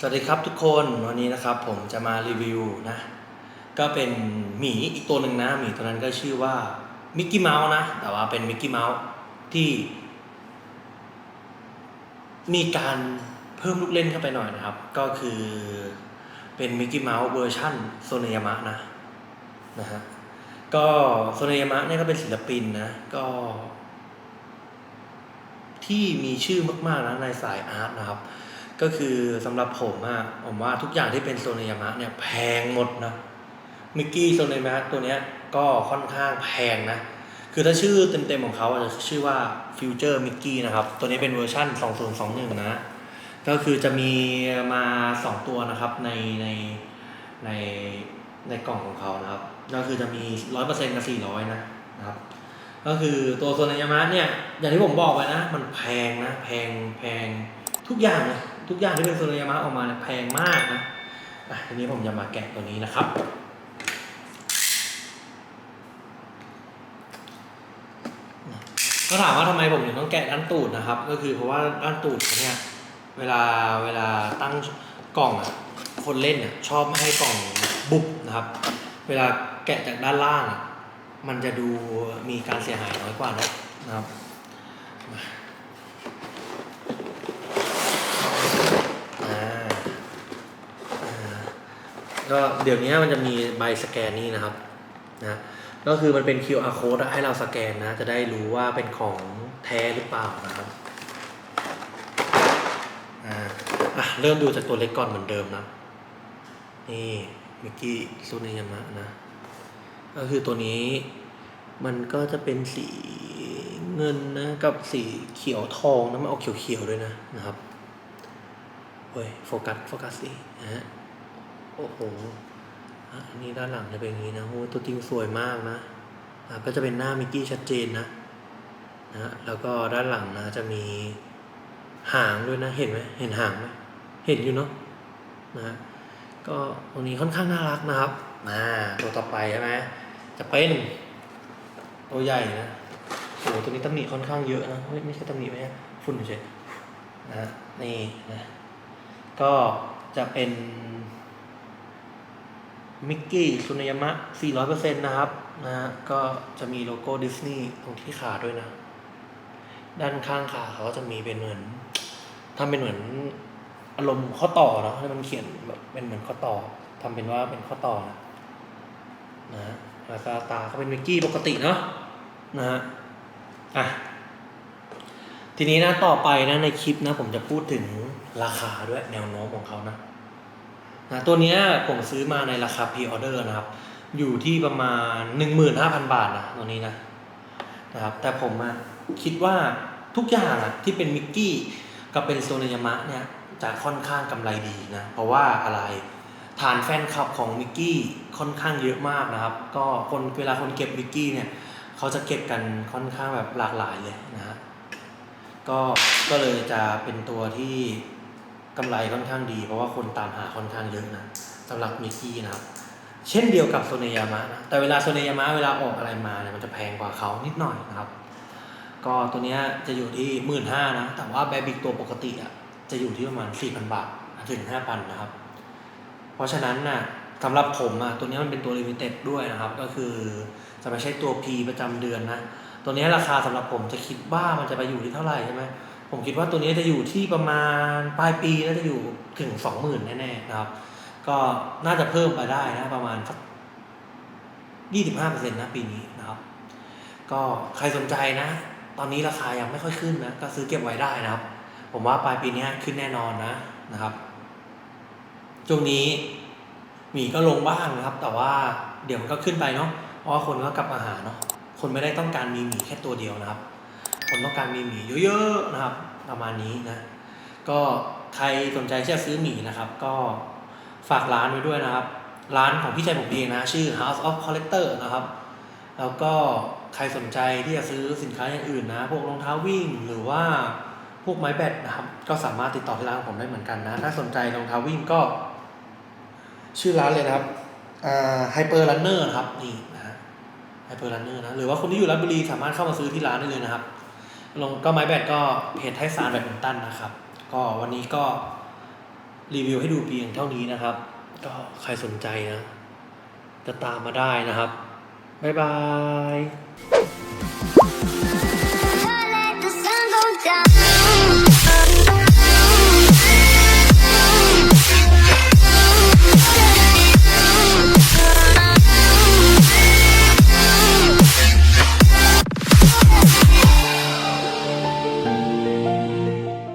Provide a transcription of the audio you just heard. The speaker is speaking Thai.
สวัสดีครับทุกคนวันนี้นะครับผมจะมารีวิวนะ ก็เป็นหมีอีกตัวหนึ่งนะหมีตัวนั้นก็ชื่อว่ามิกกี้เมาส์นะ แต่ว่าเป็นมิกกี้เมาส์ที่ มีการเพิ่มลูกเล่นเข้าไปหน่อยนะครับ ก็คือเป็นมิกกี้เมาส์เวอร์ชั่นโซเนยามะนะนะฮะก็โซเนยามะเนี่ยก็เป็นศิลปินนะก็ที่มีชื่อมากๆนะในสายอาร์ตนะครับ ก็คือสำหรับผมอะผมว่าทุกอย่างที่เป็นโซเนยามะเนี่ยแพงหมดนะมิกกี้โซเนยามะตัวเนี้ยก็ค่อนข้างแพงนะ คือถ้าชื่อเต็มๆของเขาอะจะชื่อว่า Future Mickey นะครับ ตัวนี้เป็นเวอร์ชั่น 2021 นะ ก็คือจะมีมา 2 ตัวนะครับในในในในกล่องของเขานะครับ ก็คือจะมี 100%กับ 400 นะนะครับก็คือตัวโซนยามะเนี่ย อย่างที่ผมบอกไปนะ มันแพงนะ แพงแพงทุกอย่างเลย ทุกอย่างที่เป็นโซนายามะออกมาเนี่ยแพงมากนะอะทีนี้ผมจะมาแกะตัวนี้นะครับ ก็ถามว่าทำไมผมถึงต้องแกะด้านตูดนะครับ ก็คือเพราะว่าด้านตูดเนี่ยเวลาเวลาตั้งกล่องอะคนเล่นเนี่ยชอบไม่ให้กล่องบุบนะครับ เวลาแกะจากด้านล่างอะมันจะดูมีการเสียหายน้อยกว่านะครับ ก็เดี๋ยวนี้มันจะมีใบสแกนนี่นะครับนะก็คือมันเป็น QR code ให้เราสแกนนะจะได้รู้ว่าเป็นของแท้หรือเปล่านะครับอ่าอะเริ่มดูจากตัวเล็กก่อนเหมือนเดิมนะ นี่มิกกี้ซูเนยามะนะ ก็คือตัวนี้มันก็จะเป็นสีเงินนะกับสีเขียวทองนะมันออกเขียวๆด้วยนะนะครับเฮ้ยโฟกัสโฟกัสสินะฮะ โอ้โหอันนี้ด้านหลังจะเป็นอย่างนี้นะโอ้ตัวจริงสวยมากนะอะก็จะเป็นหน้ามิกกี้ชัดเจนนะนะฮะแล้วก็ด้านหลังนะจะมีหางด้วยนะเห็นไหมเห็นหางไหมเห็นอยู่เนาะนะฮะก็ตรงนี้ค่อนข้างน่ารักนะครับมาตัวต่อไปใช่ไหมจะเป็นตัวใหญ่นะโอ้โหตัวนี้ตำหนิค่อนข้างเยอะนะไม่ไม่ใช่ตำหนิไหมฝุ่นเฉยนะฮะนี่นะก็จะเป็น มิกกี้ซุนยามะ 400%นะครับนะฮะก็จะมีโลโก้ดิสนีย์ตรงที่ขาด้วยนะ ด้านข้างขาเขาจะมีเป็นเหมือนทำเป็นเหมือนอารมณ์ข้อต่อเนาะให้มันเขียนแบบเป็นเหมือนข้อต่อทำเป็นว่าเป็นข้อต่อนะนะฮะแล้วก็ตาเขาเป็นมิกกี้ปกติเนาะนะฮะอะทีนี้นะต่อไปนะในคลิปนะผมจะพูดถึงราคาด้วยแนวโน้มของเขานะ นะตัวนี้ผมซื้อมาในราคาพ r ออเดอร์นะครับ อยู่ที่ประมาณ 15,000 บาทนะตัวนี้นะนะครับ แต่ผมคิดว่าทุกอย่างอะที่เป็นมิกกี้กับเป็นโซนยามะเนี่ยจะค่อนข้างกำไรดีนะ เพราะว่าอะไรฐานแฟนคลับของมิกกี้ค่อนข้างเยอะมากนะครับ ก็คนเวลาคนเก็บมิกกี้เนี่ยเขาจะเก็บกันค่อนข้างแบบหลากหลายเลยนะฮะก็ก็เลยจะเป็นตัวที่ กำไรค่อนข้างดี เพราะว่าคนตามหาค่อนข้างเยอะนะสำหรับมิกกี้นะครับ เช่นเดียวกับโซเนยามะนะแต่เวลาโซเนยามะเวลาออกอะไรมาเนี่ยมันจะแพงกว่าเขานิดหน่อยนะครับ ก็ตัวเนี้ยจะอยู่ที่หมื่นห้านะ แต่ว่าแบบิกตัวปกติอะจะอยู่ที่ประมาณสี่พันบาทถึงห้าพันนะครับ เพราะฉะนั้นน่ะสำหรับผมอะตัวเนี้ยมันเป็นตัวลิมิเต็ดด้วยนะครับ ก็คือจะไม่ใช่ตัว P ประจำเดือนนะ ตัวเนี้ยราคาสำหรับผมจะคิดว่ามันจะไปอยู่ที่เท่าไหร่ใช่ไหม ผมคิดว่าตัวนี้จะอยู่ที่ประมาณปลายปีน่าจะอยู่ถึงสองหมื่นแน่ๆนะครับ ก็น่าจะเพิ่มไปได้นะประมาณสักยี่สิบห้าเปอร์เซ็นต์นะปีนี้นะครับ ก็ใครสนใจนะ ตอนนี้ราคายังไม่ค่อยขึ้นนะก็ซื้อเก็บไว้ได้นะครับ ผมว่าปลายปีนี้ขึ้นแน่นอนนะนะครับช่วงนี้หมีก็ลงบ้างนะครับ แต่ว่าเดี๋ยวมันก็ขึ้นไปเนาะเพราะคนก็กลับมาหาเนาะคนไม่ได้ต้องการมีหมีแค่ตัวเดียวนะครับ คนต้องการมีหมีเยอะๆนะครับ ประมาณนี้นะ ก็ใครสนใจที่จะซื้อหมีนะครับ ก็ฝากร้านไว้ด้วยนะครับ ร้านของพี่ชายผมเองนะ ชื่อ House of Collector นะครับ แล้วก็ใครสนใจที่จะซื้อสินค้าอย่างอื่นนะ พวกรองเท้าวิ่งหรือว่าพวกไม้แบตนะครับ ก็สามารถติดต่อที่ร้านของผมได้เหมือนกันนะ ถ้าสนใจรองเท้าวิ่งก็ ชื่อร้านเลยนะครับอ่า Hyper Runner นะครับนี่นะฮะ Hyper Runner นะ หรือว่าคนที่อยู่ราชบุรีสามารถเข้ามาซื้อที่ร้านได้เลยนะครับ ลงก็ไม้แบตก็เพจไทยสารแบดมินตันนะครับ ก็วันนี้ก็รีวิวให้ดูเพียงเท่านี้นะครับ ก็ใครสนใจนะ จะตามมาได้นะครับ บ๊ายบาย